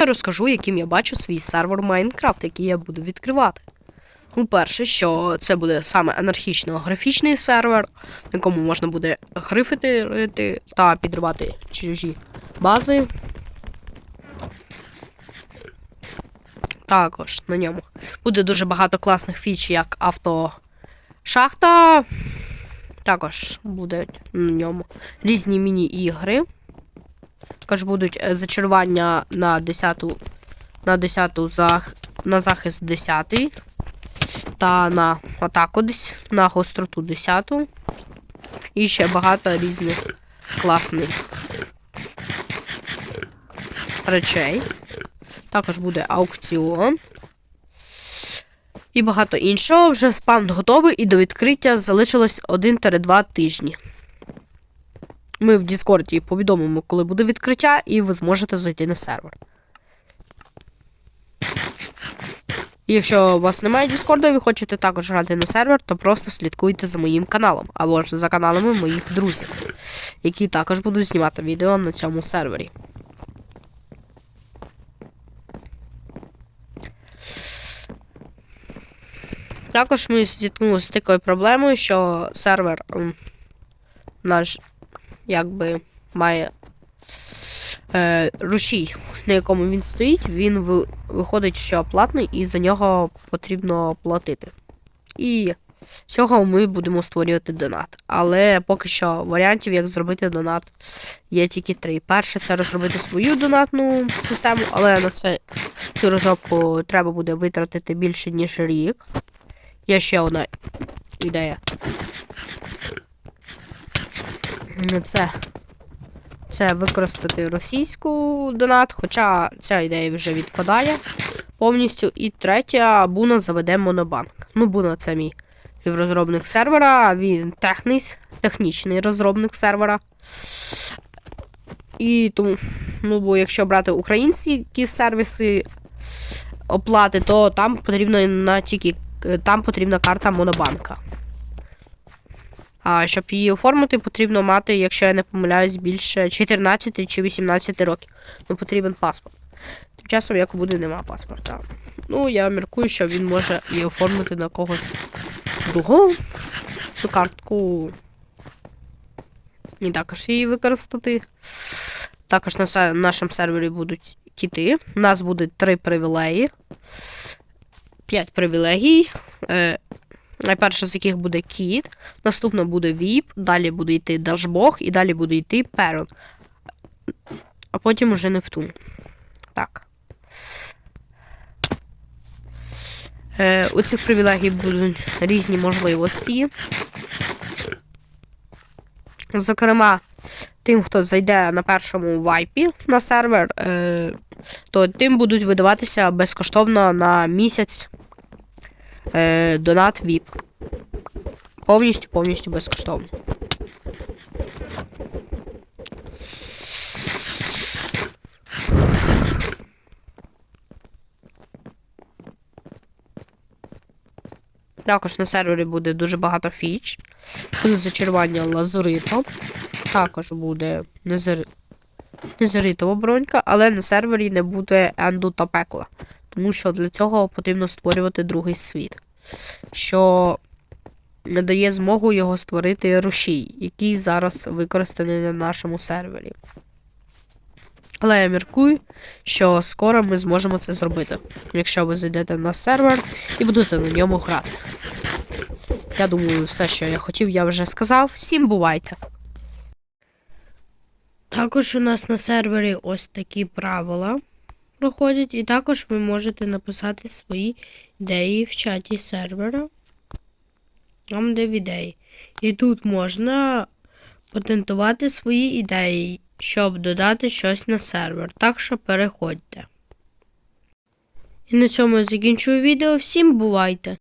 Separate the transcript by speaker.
Speaker 1: Я розкажу, яким я бачу свій сервер Майнкрафт, який я буду відкривати. Ну, перше, що це буде саме анархічно-графічний сервер, на якому можна буде грифити та підривати чужі бази. Також на ньому буде дуже багато класних фіч, як автошахта. Також будуть на ньому різні міні-ігри. Також будуть е, зачарування на 10 на 10 зах... на захист 10 та на атаку десь, на гостроту 10. І ще багато різних класних речей. Також буде аукціон. І багато іншого. Вже спам готовий і до відкриття залишилось 1-2 тижні. Ми в Діскорді повідомимо, коли буде відкриття, і ви зможете зайти на сервер. Якщо у вас немає Діскорду і ви хочете також грати на сервер, то просто слідкуйте за моїм каналом або ж за каналами моїх друзів, які також будуть знімати відео на цьому сервері. Також ми зіткнулися з такою проблемою, що сервер наш якби має е, рушій, на якому він стоїть, він ви- виходить, що платний, і за нього потрібно платити. І з цього ми будемо створювати донат. Але поки що варіантів, як зробити донат, є тільки три. Перше це розробити свою донатну систему, але на це цю розробку треба буде витратити більше, ніж рік. Є ще одна ідея. Це, це використати російську донат, хоча ця ідея вже відпадає повністю. І третя, Буна заведе монобанк. Ну, Буна це мій розробник сервера, він техніс, технічний розробник сервера. І тому, ну, бо якщо брати українські сервіси оплати, то там потрібно на тільки там потрібна карта монобанка. А щоб її оформити, потрібно мати, якщо я не помиляюсь, більше 14 чи 18 років. Ну, потрібен паспорт. Тим часом, як буде, нема паспорта. Ну, я міркую, що він може її оформити на когось другого. Цю картку. І також її використати. Також на нашому сервері будуть кіти. У нас будуть три привілеї. П'ять привілегій. Найперше з яких буде кіт, наступно буде віп, далі буде йти Дашбог і далі буде йти Перон. А потім уже Нептун. Так. Е, у цих привілегій будуть різні можливості. Зокрема, тим, хто зайде на першому вайпі на сервер, е, то тим будуть видаватися безкоштовно на місяць е, донат VIP. Повністю, повністю безкоштовно. Також на сервері буде дуже багато фіч. Буде зачарування лазуритом. Також буде незари... незаритова бронька, але на сервері не буде енду та пекла. Тому що для цього потрібно створювати другий світ, що дає змогу його створити рушій, який зараз використаний на нашому сервері. Але я міркую, що скоро ми зможемо це зробити, якщо ви зайдете на сервер і будете на ньому грати. Я думаю, все, що я хотів, я вже сказав. Всім бувайте! Також у нас на сервері ось такі правила проходять, і також ви можете написати свої ідеї в чаті сервера. Там де в ідеї. І тут можна патентувати свої ідеї, щоб додати щось на сервер. Так що переходьте. І на цьому я закінчую відео. Всім бувайте!